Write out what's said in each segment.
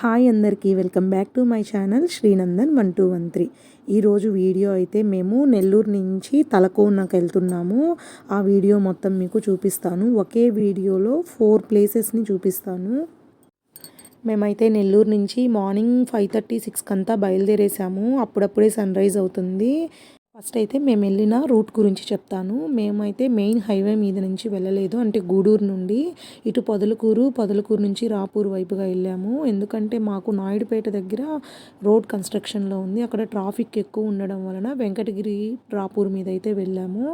Hi అందరికీ welcome back to my channel Srinandan one two one three. ఈరోజు video అయితే మేము నెల్లూరు నుంచి తలకోనకు వెళ్తున్నాము. ఆ వీడియో మొత్తం మీకు చూపిస్తాను. ఒకే వీడియోలో ఫోర్ ప్లేసెస్ని చూపిస్తాను. మేమైతే నెల్లూరు నుంచి మార్నింగ్ ఫైవ్ థర్టీ సిక్స్కి అంతా బయలుదేరేసాము. అప్పుడప్పుడే సన్ రైజ్ అవుతుంది. ఫస్ట్ అయితే మేము వెళ్ళిన రూట్ గురించి చెప్తాను. మేమైతే మెయిన్ హైవే మీద నుంచి వెళ్ళలేదు. అంటే గూడూరు నుండి ఇటు పొదలకూరు పొదలకూరు నుంచి రాపూర్ వైపుగా వెళ్ళాము. ఎందుకంటే మాకు నాయుడుపేట దగ్గర రోడ్ కన్స్ట్రక్షన్లో ఉంది. అక్కడ ట్రాఫిక్ ఎక్కువ ఉండడం వలన వెంకటగిరి రాపూర్ మీద అయితే వెళ్ళాము.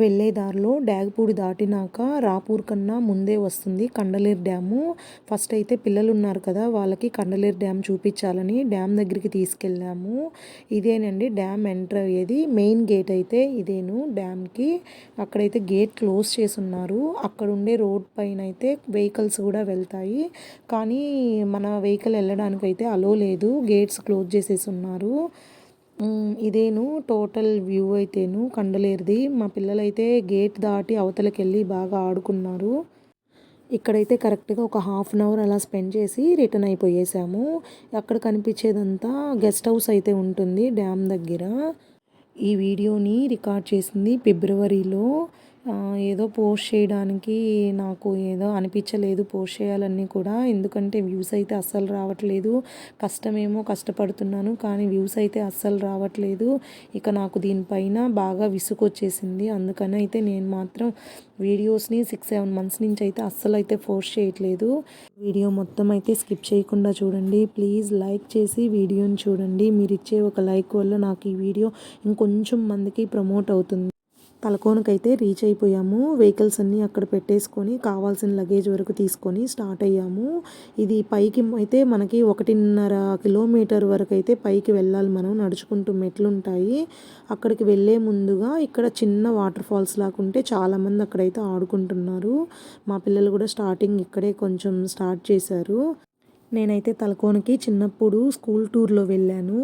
వెళ్ళే దారిలో డ్యాగపూడి దాటినాక రాపూర్ కన్నా ముందే వస్తుంది కండలేరు డ్యాము. ఫస్ట్ అయితే పిల్లలు ఉన్నారు కదా వాళ్ళకి కండలేరు డ్యామ్ చూపించాలని డ్యామ్ దగ్గరికి తీసుకెళ్ళాము. ఇదేనండి డ్యామ్ ఎంటర్ అయ్యేది. మెయిన్ గేట్ అయితే ఇదేను డ్యామ్కి. అక్కడైతే గేట్ క్లోజ్ చేసి ఉన్నారు అక్కడ ఉండే రోడ్ పైన అయితే వెహికల్స్ కూడా వెళ్తాయి. కానీ మన వెహికల్ వెళ్ళడానికి అయితే అలో లేదు. గేట్స్ క్లోజ్ చేసేసి ఉన్నారు ఇదేను టోటల్ వ్యూ అయితేను కండలేరుది. మా పిల్లలైతే గేట్ దాటి అవతలకి వెళ్ళి బాగా ఆడుకున్నారు. ఇక్కడైతే కరెక్ట్గా ఒక హాఫ్ అన్ అవర్ అలా స్పెండ్ చేసి రిటర్న్ అయిపోయేసాము. అక్కడ కనిపించేదంతా గెస్ట్ హౌస్ అయితే ఉంటుంది డ్యామ్ దగ్గర. ఈ వీడియోని రికార్డ్ చేసింది ఫిబ్రవరిలో ఏదో పోస్ట్ చేయడానికి నాకు ఏదో అనిపించలేదు పోస్ట్ చేయాలన్నీ కూడా. ఎందుకంటే వ్యూస్ అయితే అస్సలు రావట్లేదు. కష్టమేమో కష్టపడుతున్నాను కానీ వ్యూస్ అయితే అస్సలు రావట్లేదు. ఇక నాకు దీనిపైన బాగా విసుగొచ్చేసింది. అందుకని అయితే నేను మాత్రం వీడియోస్ని సిక్స్ సెవెన్ మంత్స్ నుంచి అయితే అస్సలు అయితే పోస్ట్ చేయట్లేదు. వీడియో మొత్తం అయితే స్కిప్ చేయకుండా చూడండి. ప్లీజ్ లైక్ చేసి వీడియోని చూడండి. మీరు ఇచ్చే ఒక లైక్ వల్ల నాకు ఈ వీడియో ఇంకొంచెం మందికి ప్రమోట్ అవుతుంది. తలకోనకైతే రీచ్ అయిపోయాము. వెహికల్స్ అన్నీ అక్కడ పెట్టేసుకొని కావాల్సిన లగేజ్ వరకు తీసుకొని స్టార్ట్ అయ్యాము. ఇది పైకి అయితే మనకి ఒకటిన్నర కిలోమీటర్ వరకు అయితే పైకి వెళ్ళాలి మనం. నడుచుకుంటూ మెట్లు ఉంటాయి అక్కడికి వెళ్ళే ముందుగా ఇక్కడ చిన్న వాటర్ ఫాల్స్ లాగా ఉంటే చాలామంది అక్కడైతే ఆడుకుంటున్నారు. మా పిల్లలు కూడా స్టార్టింగ్ ఇక్కడే కొంచెం స్టార్ట్ చేశారు. నేనైతే తలకోనకి చిన్నప్పుడు స్కూల్ టూర్లో వెళ్ళాను.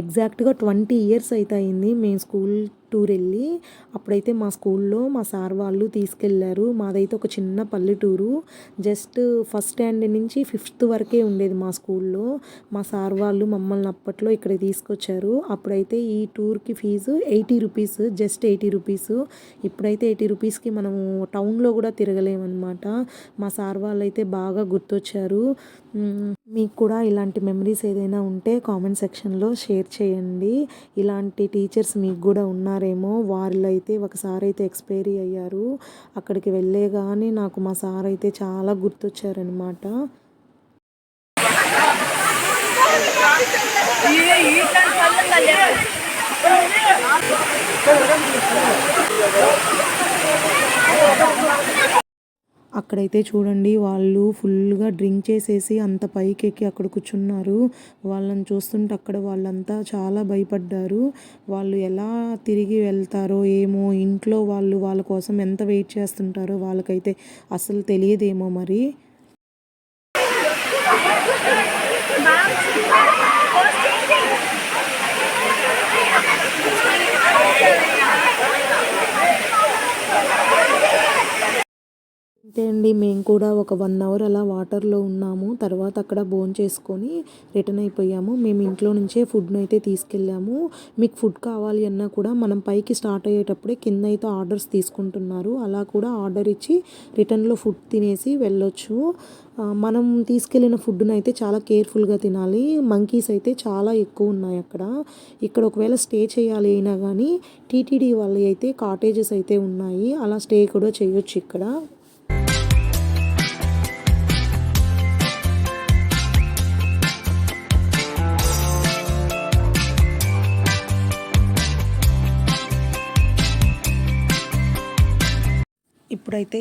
ఎగ్జాక్ట్గా ట్వంటీ ఇయర్స్ అయితే అయింది. మేము స్కూల్ టూర్ వెళ్ళి అప్పుడైతే మా స్కూల్లో మా సార్ వాళ్ళు తీసుకెళ్ళారు. మాదైతే ఒక చిన్న పల్లెటూరు. జస్ట్ ఫస్ట్ స్టాండర్డ్ నుంచి ఫిఫ్త్ వరకే ఉండేది మా స్కూల్లో. మా సార్ వాళ్ళు మమ్మల్ని అప్పట్లో ఇక్కడ తీసుకొచ్చారు. అప్పుడైతే ఈ టూర్కి fees eighty rupees just eighty rupees. ఇప్పుడైతే ఎయిటీ రూపీస్కి మనము టౌన్లో కూడా తిరగలేమన్నమాట. మా సార్ వాళ్ళు అయితే బాగా గుర్తొచ్చారు. మీకు కూడా ఇలాంటి మెమరీస్ ఏదైనా ఉంటే కామెంట్ సెక్షన్లో షేర్ చేయండి. ఇలాంటి టీచర్స్ మీకు కూడా ఉన్నారు వారిలో అయితే ఒకసారి అయితే ఎక్స్పైరీ అయ్యారు. అక్కడికి వెళ్ళే కానీ నాకు మా సార్ అయితే చాలా గుర్తొచ్చారనమాట అక్కడైతే చూడండి వాళ్ళు ఫుల్గా డ్రింక్ చేసేసి అంత పైకి ఎక్కి అక్కడ కూర్చున్నారు. వాళ్ళని చూస్తుంటే అక్కడ వాళ్ళంతా చాలా భయపడ్డారు. వాళ్ళు ఎలా తిరిగి వెళ్తారో ఏమో ఇంట్లో వాళ్ళు వాళ్ళ కోసం ఎంత వెయిట్ చేస్తుంటారో వాళ్ళకైతే అసలు తెలియదేమో మరి అంతే అండి మేము కూడా ఒక వన్ అవర్ అలా వాటర్లో ఉన్నాము. తర్వాత అక్కడ బోన్ చేసుకొని రిటర్న్ అయిపోయాము. మేము ఇంట్లో నుంచే ఫుడ్ను అయితే తీసుకెళ్ళాము. మీకు ఫుడ్ కావాలి అన్నా కూడా మనం పైకి స్టార్ట్ అయ్యేటప్పుడే కింద అయితే ఆర్డర్స్ తీసుకుంటున్నారు. అలా కూడా ఆర్డర్ ఇచ్చి రిటర్న్లో ఫుడ్ తినేసి వెళ్ళొచ్చు. మనం తీసుకెళ్ళిన ఫుడ్ను అయితే చాలా కేర్ఫుల్గా తినాలి. మంకీస్ అయితే చాలా ఎక్కువ ఉన్నాయి అక్కడ. ఇక్కడ ఒకవేళ స్టే చేయాలి అయినా కానీ టీటీడీ వాళ్ళు అయితే కాటేజెస్ అయితే ఉన్నాయి. అలా స్టే కూడా చేయొచ్చు ఇక్కడ. ఇప్పుడైతే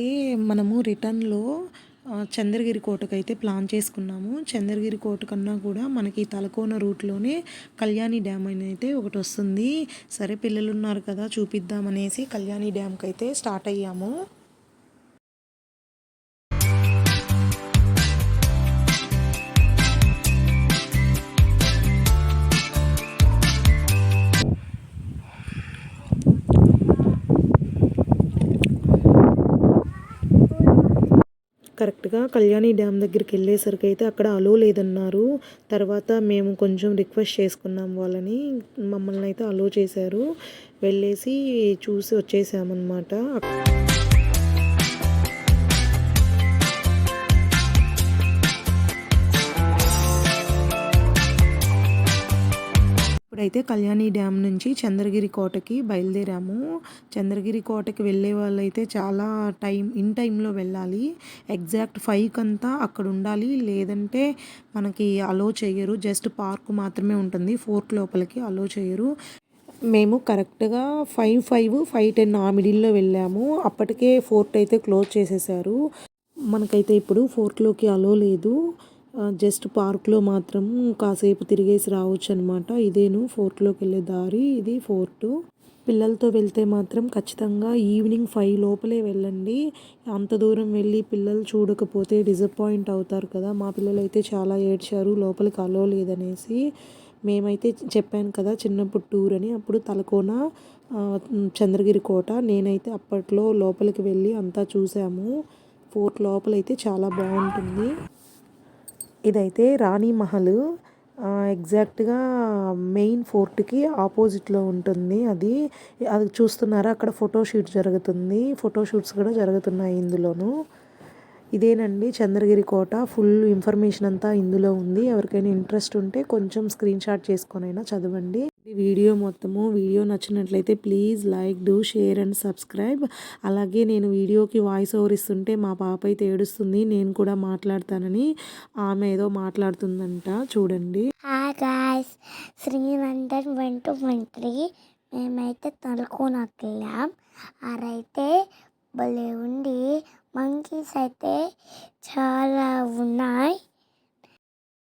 మనము రిటర్న్లో చంద్రగిరి కోటకైతే ప్లాన్ చేసుకున్నాము. చంద్రగిరి కోట కన్నా కూడా మనకి తలకోన రూట్లోనే కళ్యాణి డ్యామ్ అయితే ఒకటి వస్తుంది. సరే పిల్లలు ఉన్నారు కదా చూపిద్దామనేసి కళ్యాణి డ్యామ్కి అయితే స్టార్ట్ అయ్యాము. కరెక్ట్గా కళ్యాణి డ్యామ్ దగ్గరికి వెళ్ళేసరికి అయితే అక్కడ అలో లేదన్నారు. తర్వాత మేము కొంచెం రిక్వెస్ట్ చేసుకున్నాం వాళ్ళని. మమ్మల్ని అయితే అలో చేశారు. వెళ్ళేసి చూసి వచ్చేసామన్నమాట. ఇప్పుడైతే కళ్యాణి డ్యామ్ నుంచి చంద్రగిరి కోటకి బయలుదేరాము. చంద్రగిరి కోటకి వెళ్ళే వాళ్ళైతే చాలా టైం ఇన్ టైంలో వెళ్ళాలి. ఎగ్జాక్ట్ ఫైవ్కి అంతా అక్కడ ఉండాలి. లేదంటే మనకి అలో చేయరు. జస్ట్ పార్క్ మాత్రమే ఉంటుంది. ఫోర్క్ లోపలికి అలో చేయరు. మేము కరెక్ట్గా ఫైవ్ ఫైవ్ ఫైవ్ టెన్ ఆ మిడిల్లో వెళ్ళాము. అప్పటికే ఫోర్ట్ అయితే క్లోజ్ చేసేసారు. మనకైతే ఇప్పుడు ఫోర్ట్లోకి అలో లేదు. జస్ట్ పార్క్లో మాత్రం కాసేపు తిరిగేసి రావచ్చు అనమాట ఇదేను ఫోర్ట్లోకి వెళ్ళే దారి ఇది ఫోర్టు. పిల్లలతో వెళ్తే మాత్రం ఖచ్చితంగా ఈవినింగ్ ఫైవ్ లోపలే వెళ్ళండి. అంత దూరం వెళ్ళి పిల్లలు చూడకపోతే డిసప్పాయింట్ అవుతారు కదా. మా పిల్లలు అయితే చాలా ఏడ్చారు లోపలికి అలో లేదనేసి. మేమైతే చెప్పాను కదా చిన్నప్పుడు టూర్ అని. అప్పుడు తలకోన చంద్రగిరి కోట నేనైతే అప్పట్లో లోపలికి వెళ్ళి అంతా చూసాము. ఫోర్ట్ లోపలైతే చాలా బాగుంటుంది. ఇదైతే రాణి మహల్. ఎగ్జాక్ట్గా మెయిన్ ఫోర్ట్కి ఆపోజిట్లో ఉంటుంది అది. అది చూస్తున్నారా? అక్కడ ఫోటోషూట్ జరుగుతుంది. ఫోటోషూట్స్ కూడా జరుగుతున్నాయి ఇందులోను. ఇదేనండి చంద్రగిరి కోట. ఫుల్ ఇన్ఫర్మేషన్ అంతా ఇందులో ఉంది. ఎవరికైనా ఇంట్రెస్ట్ ఉంటే కొంచెం స్క్రీన్ షాట్ చేసుకొనైనా చదవండి. వీడియో మొత్తము వీడియో నచ్చినట్లయితే please like do share and subscribe. అలాగే నేను వీడియోకి వాయిస్ ఓవర్ ఇస్తుంటే మా పాప అయితే ఏడుస్తుంది నేను కూడా మాట్లాడతానని ఆమె ఏదో మాట్లాడుతుందంట చూడండి. Hi guys one two one three మేమైతే తలుకోనక్కలాం వెళ్ళాం అరైతే భలే ఉంది. మంకీస్ అయితే చాలా ఉన్నాయి.